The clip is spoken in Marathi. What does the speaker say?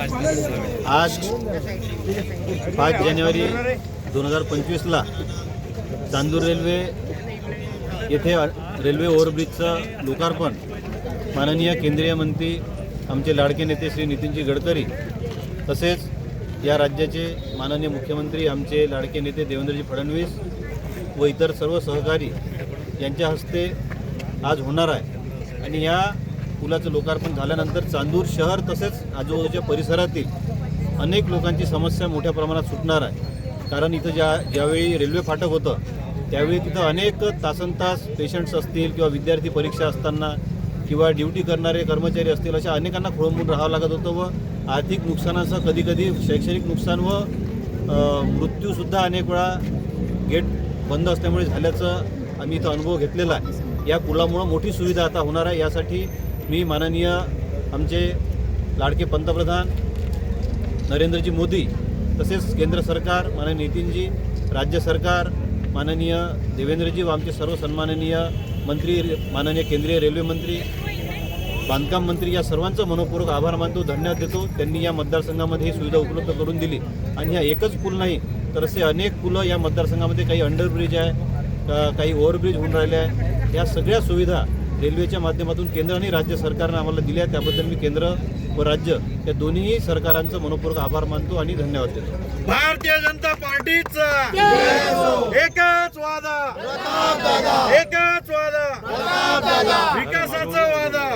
आज पाच जानेवारी दोन हजार पंचवीसला चांदूर रेल्वे येथे रेल्वे ओव्हरब्रिजचं लोकार्पण माननीय केंद्रीय मंत्री आमचे लाडके नेते श्री नितीनजी गडकरी तसेच या राज्याचे माननीय मुख्यमंत्री आमचे लाडके नेते देवेंद्रजी फडणवीस व इतर सर्व सहकारी यांच्या हस्ते आज होणार आहे. आणि या पुलाचं लोकार्पण झाल्यानंतर चांदूर शहर तसेच आजूबाजूच्या परिसरातील अनेक लोकांची समस्या मोठ्या प्रमाणात सुटणार आहे. कारण इथं ज्या ज्यावेळी रेल्वे फाटक होतं त्यावेळी तिथं अनेक तासनतास पेशंट्स असतील किंवा विद्यार्थी परीक्षा असताना किंवा ड्युटी करणारे कर्मचारी असतील अशा अनेकांना खोळंबून राहावं लागत होतं व आर्थिक नुकसानासह कधीकधी शैक्षणिक नुकसान व मृत्यूसुद्धा अनेक वेळा गेट बंद असल्यामुळे झाल्याचं आम्ही इथं अनुभव घेतलेला आहे. या पुलामुळं मोठी सुविधा आता होणार आहे. यासाठी मी माननीय आमचे लाडके पंतप्रधान नरेंद्रजी मोदी तसेच केंद्र सरकार माननीय नितीनजी राज्य सरकार माननीय देवेंद्रजी व आमचे सर्व सन्माननीय मंत्री माननीय केंद्रीय रेल्वे मंत्री बांधकाम मंत्री या सर्वांचं मनपूर्वक आभार मानतो धन्यवाद देतो. त्यांनी या मतदारसंघामध्ये ही सुविधा उपलब्ध करून दिली. आणि ह्या एकच पूल नाही तर असे अनेक पुलं या मतदारसंघामध्ये काही अंडरब्रिज आहे का- काही ओव्हरब्रिज होऊन राहिले आहे. या सगळ्या सुविधा रेल्वेच्या माध्यमातून केंद्र आणि राज्य सरकारनं आम्हाला दिल्या. त्याबद्दल मी केंद्र व राज्य या दोन्ही सरकारांचं मनपूर्वक आभार मानतो आणि धन्यवाद देतो. भारतीय जनता पार्टीचा. एकच वादा. एकच वादा. विकासाचा वादा.